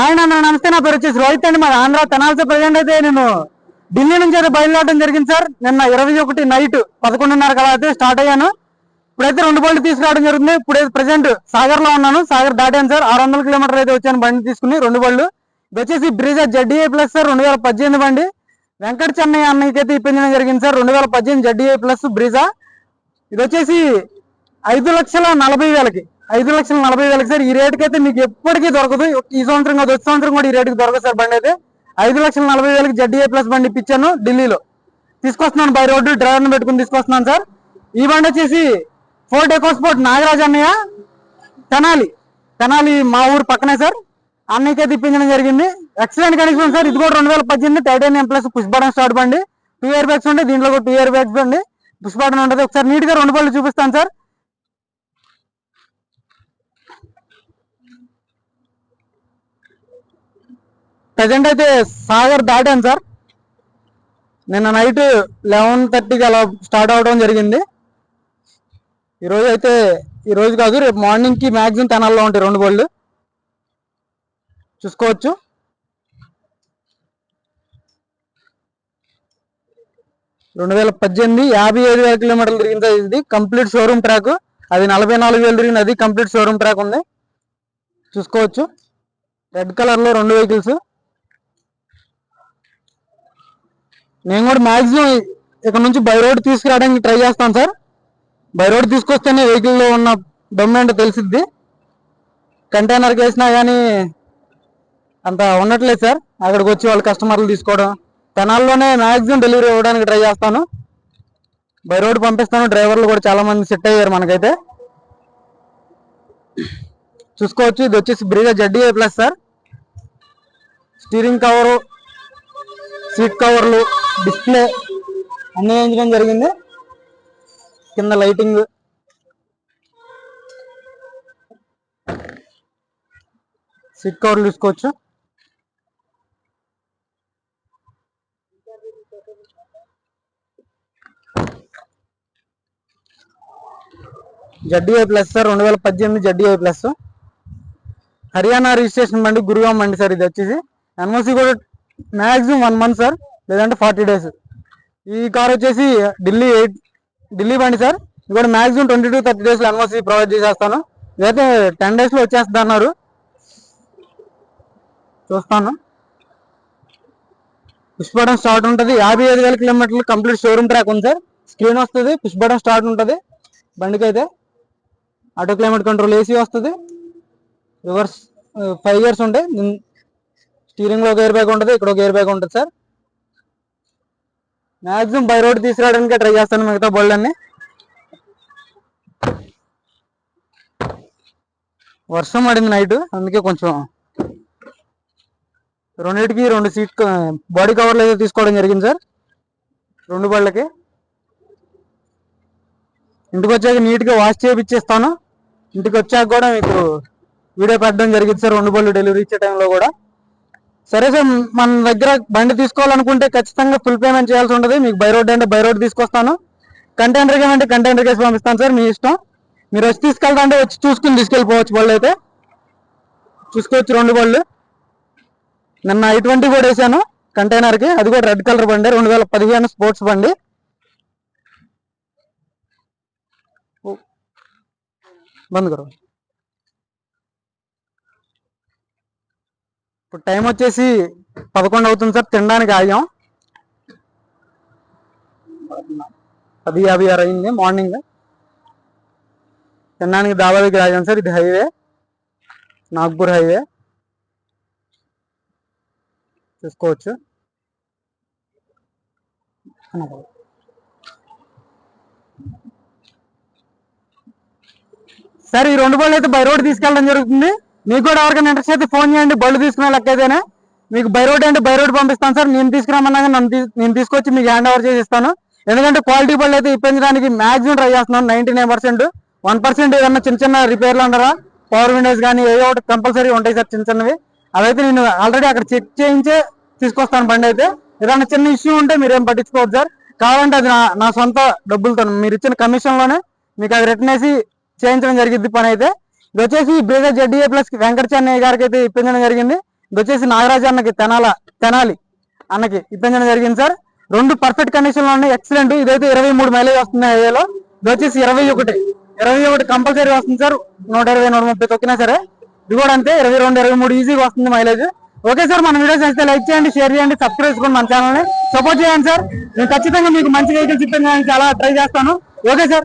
ఆయన నా నమస్తే నా పేరు వచ్చేసి రోహిత్ అండి. మాది ఆంధ్ర తెనాల్సి ప్రజెంట్ అయితే నేను ఢిల్లీ నుంచి అయితే బయలుదేరడం జరిగింది సార్. నిన్న ఇరవై ఒకటి నైట్ పదకొండున్నర కలా అయితే స్టార్ట్ అయ్యాను. ఇప్పుడైతే రెండు బండ్లు తీసుకురావడం జరుగుతుంది. ఇప్పుడైతే ప్రజెంట్ సాగర్లో ఉన్నాను. సాగర్ దాటాను సార్. ఆరు వందల కిలోమీటర్లు అయితే వచ్చాను బండి తీసుకుని రెండు బళ్ళు. ఇది వచ్చేసి బ్రిజా జడ్డీఏ ప్లస్ సార్ రెండు వేల పద్దెనిమిది బండి. వెంకట చెన్నై అన్నయ్యకి ఇప్పించడం జరిగింది సార్. రెండు వేల పద్దెనిమిది జడ్డీఏ ప్లస్ బ్రిజా ఇది వచ్చేసి ఐదు లక్షల నలభై వేలకి. ఐదు లక్షల నలభై వేలకు సార్ ఈ రేటుకి అయితే మీకు ఎప్పటికీ దొరకదు. ఈ సంవత్సరం కాదు వచ్చే సంవత్సరం కూడా ఈ రేటుకి దొరకదు సార్ బండి అయితే. ఐదు లక్షల నలభై వేలకు జడ్డీఏ ప్లస్ బండి ఇప్పించాను ఢిల్లీలో. తీసుకొస్తున్నాను బై రోడ్డు డ్రైవర్ని పెట్టుకుని తీసుకొస్తున్నాను సార్. ఈ బండి వచ్చేసి ఫోర్ట్ ఎకోస్పోర్ట్ నాగరాజ్ అన్నయ్య తెనాలి. తెనాలి మా ఊరు పక్కనే సార్. అన్నయ్యకి అయితే జరిగింది. ఎక్సలెంట్ కండిషన్ సార్ ఇది కూడా రెండు వేల పద్దెనిమిది titanium plus push button start బండి. టూ ఇయర్ బ్యాగ్స్ ఉంటాయి దీంట్లో కూడా టూ ఇయర్ బ్యాగ్స్ బండి పుష్ బటన్ ఉంటుంది. ఒకసారి నీట్గా రెండు పళ్ళు చూపిస్తాను సార్. ప్రజెంట్ అయితే సాగర్ దాటాను సార్. నిన్న నైట్ లెవెన్ థర్టీకి అలా స్టార్ట్ అవడం జరిగింది. ఈరోజు అయితే ఈరోజు కాదు రేపు మార్నింగ్కి మ్యాక్సిమం తెనాల్లో ఉంటాయి రెండు బళ్ళు. చూసుకోవచ్చు. రెండు వేల పద్దెనిమిది యాభై ఐదు వేల కిలోమీటర్లు తిరిగింది ఇది. కంప్లీట్ షోరూమ్ ట్రాక్ అది నలభై నాలుగు వేలు తిరిగింది. అది కంప్లీట్ షోరూమ్ ట్రాక్ ఉంది. చూసుకోవచ్చు. రెడ్ కలర్లో రెండు వెహికల్స్ నేను కూడా మాక్సిమం ఇక్కడ నుంచి బై రోడ్ తీసుకురావడానికి ట్రై చేస్తాను సార్. బై రోడ్ తీసుకొస్తేనే వెహికల్లో ఉన్న దమ్ము ఏంటో తెలిసిద్ది. కంటైనర్కి వేసినా కానీ అంత ఉండట్లేదు సార్. అక్కడికి వచ్చి వాళ్ళ కస్టమర్లు తీసుకోవడం. తెనాల్లోనే మ్యాక్సిమం డెలివరీ ఇవ్వడానికి ట్రై చేస్తాను. బై రోడ్ పంపిస్తాను. డ్రైవర్లు కూడా చాలా మంది సెట్ అయ్యారు మనకైతే. చూసుకోవచ్చు. ఇది వచ్చేసి Brezza ZDi plus sir. Steering cover seat కవర్లు డిస్ప్లే అన్ని వేయించడం జరిగింది. కింద లైటింగ్. సీట్ కవర్లు తీసుకోవచ్చు. జడ్డీఐ ప్లస్ సార్ రెండు వేల పద్దెనిమిది జడ్డీఐ ప్లస్. హర్యానా రిజిస్ట్రేషన్ బండి గురుగాం బండి సార్ ఇది వచ్చేసి. ఎన్ఓసి కూడా మ్యాక్సిమం వన్ మంత్ సార్ లేదంటే ఫార్టీ డేస్. ఈ కార్ వచ్చేసి ఢిల్లీ ఎయిట్ ఢిల్లీ బండి సార్. ఇది కూడా ట్వంటీ టు థర్టీ డేస్లో ఎన్ఓసి ప్రొవైడ్ చేసేస్తాను. ఇదైతే టెన్ డేస్లో వచ్చేస్తుంది అన్నారు. చూస్తాను. పుష్ బటన్ స్టార్ట్ ఉంటుంది. యాభై ఐదు వేల కిలోమీటర్లు కంప్లీట్ షోరూమ్ ట్రాక్ ఉంది సార్. స్క్రీన్ వస్తుంది పుష్ బటన్ స్టార్ట్ ఉంటుంది. బండికి అయితే ఆటో క్లైమేట్ కంట్రోల్ ఏసీ వస్తుంది. రివర్స్ ఫైవ్ ఇయర్స్ ఉంటాయి. స్టీరింగ్లో ఒక ఎయిర్ బ్యాగ్ ఉంటుంది ఇక్కడ ఒక ఎయిర్ బ్యాగ్ ఉంటుంది సార్. మాక్సిమం బై రోడ్ తీసుకురావడానికి ట్రై చేస్తాను మిగతా బళ్ళన్నీ. వర్షం పడింది నైట్ అందుకే కొంచెం రెండింటికి రెండు సీట్ బాడీ కవర్లు అయితే తీసుకోవడం జరిగింది సార్ రెండు బళ్ళకి. ఇంటికి వచ్చాక నీట్గా వాష్ చేయించేస్తాను ఇంటికి వచ్చాక కూడా మీకు వీడియో పెట్టడం జరిగింది సార్ రెండు బళ్ళు డెలివరీ ఇచ్చే టైంలో కూడా. సరే సార్ మన దగ్గర బండి తీసుకోవాలనుకుంటే ఖచ్చితంగా ఫుల్ పేమెంట్ చేయాల్సి ఉంటుంది. మీకు బై రోడ్ అంటే బై రోడ్ తీసుకొస్తాను. కంటైనర్ అంటే కంటైనర్ కేసు పంపిస్తాను సార్ మీ ఇష్టం. మీరు వచ్చి తీసుకెళ్తా అంటే వచ్చి చూసుకుని తీసుకెళ్ళిపోవచ్చు బళ్ళు అయితే. చూసుకోవచ్చు రెండు బళ్ళు. నిన్న ఐ ట్వంటీ కూడా వేసాను కంటైనర్కి అది కూడా రెడ్ కలర్ బండి రెండు వేల పదిహేను స్పోర్ట్స్ బండి. బంద్ కరో ఇప్పుడు టైం వచ్చేసి పదకొండు అవుతుంది సార్ తినడానికి ఆగాం. పది యాభై ఆరు అయింది మార్నింగ్. తినడానికి దాబా దగ్గర ఆగాం సార్ ఇది హైవే. నాగ్పూర్ హైవే. చూసుకోవచ్చు. సార్ ఈ రెండు బళ్ళు అయితే బై రోడ్ తీసుకెళ్ళడం జరుగుతుంది. మీకు కూడా ఎవరికైనా ఇంట్రెస్ట్ అయితే ఫోన్ చేయండి. బళ్ళు తీసుకునే లెక్కైతేనే మీకు బై రోడ్ అంటే బై రోడ్ పంపిస్తాను సార్. నేను తీసుకురామన్నా నన్ను నేను తీసుకొచ్చి మీకు హ్యాండ్ ఓవర్ చేసి ఇస్తాను. ఎందుకంటే క్వాలిటీ బళ్ళు అయితే ఇప్పించడానికి మాక్సిమం ట్రై చేస్తున్నాను. Ninety nine percent one percent ఏదన్నా చిన్న చిన్న రిపేర్లు అంటారా? పవర్ విండోస్ కానీ ఏదో ఒకటి కంపల్సరీ ఉంటాయి సార్ చిన్న చిన్నవి. అవైతే నేను ఆల్రెడీ అక్కడ చెక్ చేయించే తీసుకొస్తాను బండి అయితే. ఏదైనా చిన్న ఇష్యూ ఉంటే మీరు ఏం పట్టించుకోవద్దు సార్. కావాలంటే అది నా నా సొంత డబ్బులతో మీరు ఇచ్చిన కమిషన్లోనే మీకు అది రిటర్న్ వేసి చేయించడం జరిగింది పని అయితే. ఇది వచ్చేసి Brezza ZDi plus Venkata Chennaiah గారికి అయితే ఇప్పించడం జరిగింది. ఇది వచ్చేసి నాగరాజు అన్నకి తెనాల తెనాలి అన్నకి ఇప్పించడం జరిగింది సార్. రెండు పర్ఫెక్ట్ కండిషన్లు ఉన్నాయి. ఎక్సలెంట్ ఇదైతే ఇరవై మూడు మైలేజ్ వస్తుంది హైవేలో ఇది వచ్చేసి ఇరవై ఒకటి ఇరవై ఒకటి కంపల్సరీ వస్తుంది సార్. నూట ఇరవై నూట ముప్పై తొక్కినా సరే. ఇది కూడా అంతే. ఇరవై రెండు ఇరవై మూడు ఈజీగా వస్తుంది మైలేజ్ ఓకే సార్ మన వీడియోస్ నచ్చితే లైక్ చేయండి షేర్ చేయండి సబ్స్క్రైబ్ చేసుకోండి మన ఛానల్ని సపోర్ట్ చేయండి సార్. నేను ఖచ్చితంగా మీకు మంచి వెహికల్స్ ఇప్పించడానికి చాలా ట్రై చేస్తాను. Okay sir.